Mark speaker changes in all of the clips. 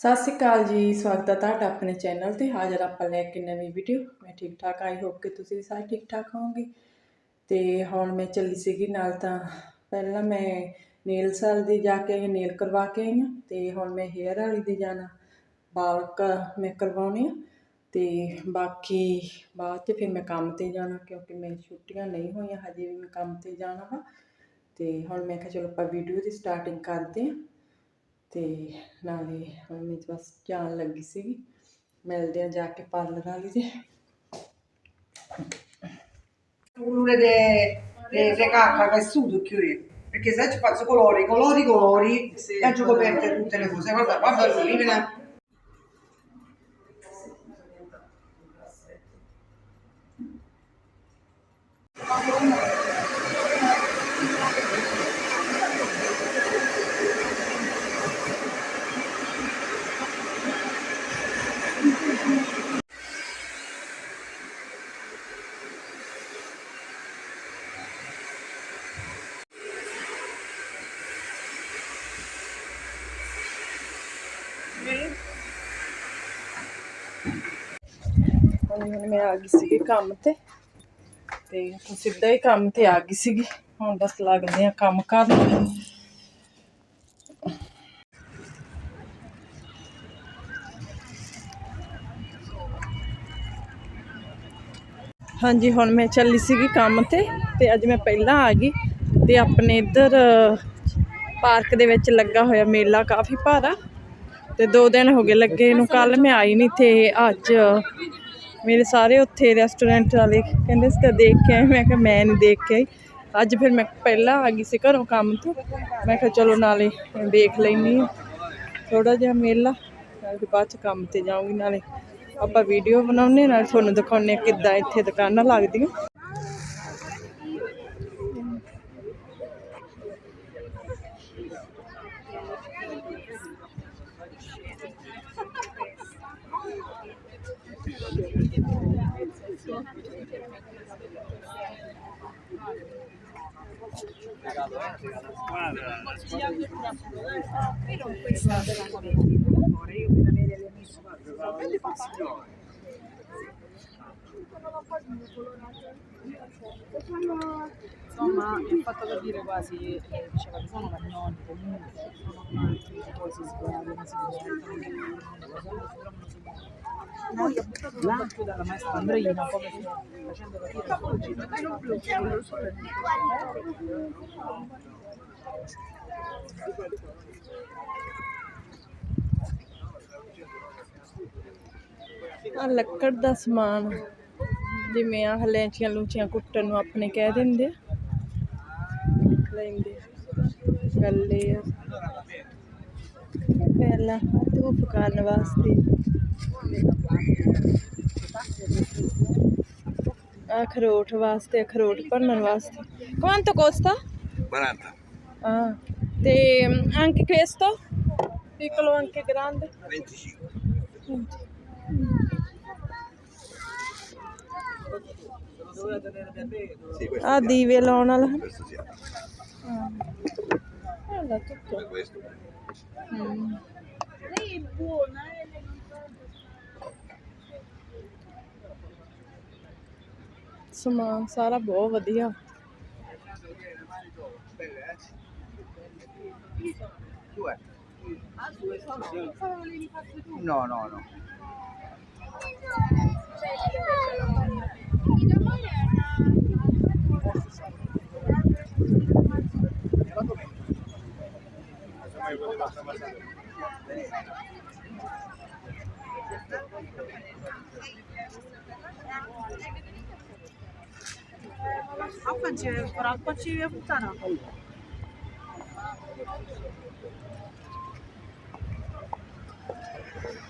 Speaker 1: ਸਤਿ ਸ਼੍ਰੀ ਅਕਾਲ ਜੀ, ਸਵਾਗਤ ਹੈ ਤੁਹਾਡਾ ਆਪਣੇ ਚੈਨਲ ਤੇ। ਹਾਜ਼ਰ ਆਪਾਂ ਲੈ ਕੇ ਨਵੀਂ ਵੀਡੀਓ ਮੈਂ ਠੀਕ ਠਾਕ ਆਈ ਹੋਪ ਕਿ ਤੁਸੀਂ ਵੀ ਸਾਰੇ ਠੀਕ ਠਾਕ ਹੋਵੋਗੇ। ਤੇ ਹੁਣ ਮੈਂ ਚੱਲੀ ਸੀਗੀ ਨਾਲ ਤਾਂ ਪਹਿਲਾਂ ਮੈਂ ਨੇਲ ਸਾਲ ਦੀ ਜਾ ਕੇ ਨੇਲ ਕਰਵਾ ਕੇ ਆਈ ਹਾਂ ਤੇ ਹੁਣ ਮੈਂ ਹੇਅਰ ਵਾਲੀ ਦੇ ਜਾਣਾ ਵਾਲ ਕ ਮੈਂ ਕਰਵਾਉਣੇ ਆ। ਤੇ ਬਾਕੀ ਬਾਅਦ 'ਚ ਫਿਰ ਮੈਂ ਕੰਮ ਤੇ ਜਾਣਾ, ਕਿਉਂਕਿ ਮੈਂ ਛੁੱਟੀਆਂ ਨਹੀਂ ਹੋਈਆਂ, ਹਜੇ ਵੀ ਮੈਂ ਕੰਮ ਤੇ ਜਾਣਾ ਵਾ। ਤੇ ਹੁਣ ਮੈਂ ਕਿਹਾ ਚਲੋ ਆਪਾਂ ਵੀਡੀਓ ਦੀ ਸਟਾਰਟਿੰਗ ਕਰਦੇ ਹਾਂ ਤੇ ਨਾਲੇ ਹੁਣ ਮੈਂ ਬਸ ਜਾਣ ਲੱਗੀ ਸੀਗੀ ਮਿਲਦੇ ਆ ਜਾ ਕੇ ਪਾਰਲਰ ਵਾਲੀ ਦੇ
Speaker 2: uno delle, le, le cacca che sudo qui perché se ci faccio colori, colori, colori e aggiungo per te tutte le cose guarda, guarda lui, viene
Speaker 1: ਹੁਣ ਹੁਣ ਮੈਂ ਆ ਗਈ ਸੀਗੀ ਕੰਮ ਤੇ ਤੇ ਹੁਣ ਸਿੱਧਾ ਹੀ ਕੰਮ ਤੇ ਆ ਗਈ ਸੀਗੀ। ਹੁਣ ਬਸ ਲੱਗਦੇ ਆ ਕੰਮ ਕਰਨ ਹਾਂਜੀ, ਹੁਣ ਮੈਂ ਚੱਲੀ ਸੀਗੀ ਕੰਮ ਤੇ ਤੇ ਅੱਜ ਮੈਂ ਪਹਿਲਾਂ ਆ ਗਈ। ਤੇ ਆਪਣੇ ਇੱਧਰ, ਪਾਰਕ ਦੇ ਵਿੱਚ ਲੱਗਾ ਹੋਇਆ ਮੇਲਾ ਕਾਫੀ ਭਾਰਾ। ਤੇ ਦੋ ਦਿਨ ਹੋ ਗਏ ਲੱਗੇ ਨੂੰ ਕੱਲ ਮੈਂ ਆਈ ਨਹੀਂ ਤੇ ਅੱਜ ਮੇਰੇ ਸਾਰੇ ਉੱਥੇ ਰੈਸਟੋਰੈਂਟ ਵਾਲੇ ਕਹਿੰਦੇ ਸੀ, ਤਾਂ ਦੇਖ ਕੇ ਆਏ ਮੈਂ ਕਿਹਾ, ਮੈਂ ਨਹੀਂ ਦੇਖ ਕੇ ਆਈ। ਅੱਜ ਫਿਰ ਮੈਂ ਪਹਿਲਾਂ ਆ ਗਈ ਸੀ ਘਰੋਂ ਕੰਮ ਤੋਂ। ਮੈਂ ਕਿਹਾ, ਚਲੋ ਨਾਲੇ ਦੇਖ ਲੈਣੀ ਥੋੜਾ ਜਿਹਾ ਮੇਲਾ, ਨਾਲੇ ਫਿਰ ਬਾਅਦ ਚ ਕੰਮ ਤੇ ਜਾਊਂਗੀ ਨਾਲੇ। ਆਪਾਂ ਵੀਡੀਓ ਬਣਾਉਣੇ ਨਾਲੇ ਤੁਹਾਨੂੰ ਦਿਖਾਉਣੇ ਕਿੱਦਾਂ ਇੱਥੇ ਦੁਕਾਨਾਂ ਲੱਗਦੀਆਂ। la squadra, la squadra.
Speaker 3: Però questa è la cosa che io per avere le missioni, belle passioni. Insomma, mi ha fatto capire quasi, eh, diceva che sono cagnoni, comunque, sono amanti, poi si sbagliano, si sbagliano, noi ha buttato la macchina dalla maestra Andreina come facendo capire che polgina non blu
Speaker 1: Allah kardasman ਜਿਵੇਂ ਆ ਲੈਂਚੀਆਂ ਲੂਚੀਆਂ ਕੁੱਟਣ ਨੂੰ ਆਪਣੇ ਕਹਿ ਦਿੰਦੇ ਆ। ਲੈਂਦੇ। ਗੱਲੇ ਆ। ਪਹਿਲਾਂ ਧੂਪ ਕਰਨ ਵਾਸਤੇ। ਅਖਰੋਟ ਵਾਸਤੇ ਅਖਰੋਟ ਭੰਨਣ ਵਾਸਤੇ। quanto costa
Speaker 4: 40,
Speaker 1: ah te anche questo piccolo anche grande
Speaker 4: 25.
Speaker 1: Sì, questo ਆ sì, ਦੀਵੇ ਲਾਉਣ ਵਾਲਾ questo sì. Guarda tutto. Questo. Mm. ਸਮਾਨ ਸਾਰਾ ਬਹੁਤ ਵਧੀਆ
Speaker 2: due no no no
Speaker 5: Apanci, ora apanci e puttana. Thank you.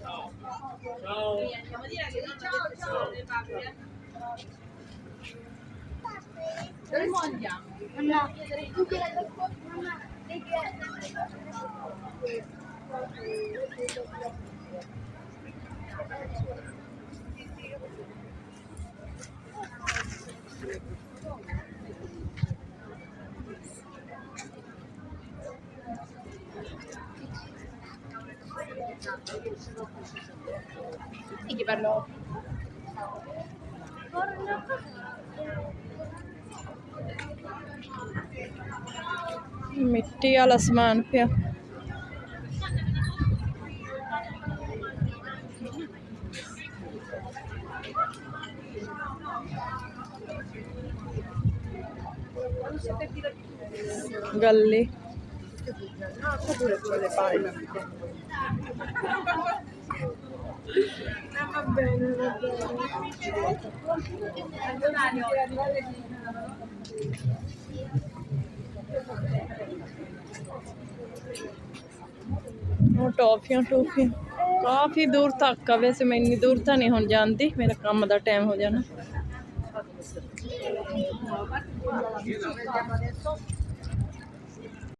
Speaker 1: Ciao. Ciao. Andiamo a dire che non ciao, ciao. le. Dove
Speaker 5: andiamo? Andiamo a chiedere il
Speaker 1: ਰੈਨਕਾਂ ਵਾ। ਮਿੱਟੀ ਵਾਲਾ ਸਮਾਨ ਪਿਆ ਗੱਲੇ ਉਹ ਟੌਫੀਆਂ ਟੌਫੀਆਂ। ਕਾਫੀ ਦੂਰ ਤੱਕ ਆ ਵੈਸੇ, ਮੈਂ ਇੰਨੀ ਦੂਰ ਤਾਂ ਨਹੀਂ ਹੁਣ ਜਾਂਦੀ। ਮੇਰਾ ਕੰਮ ਦਾ ਟਾਈਮ ਹੋ ਜਾਣਾ।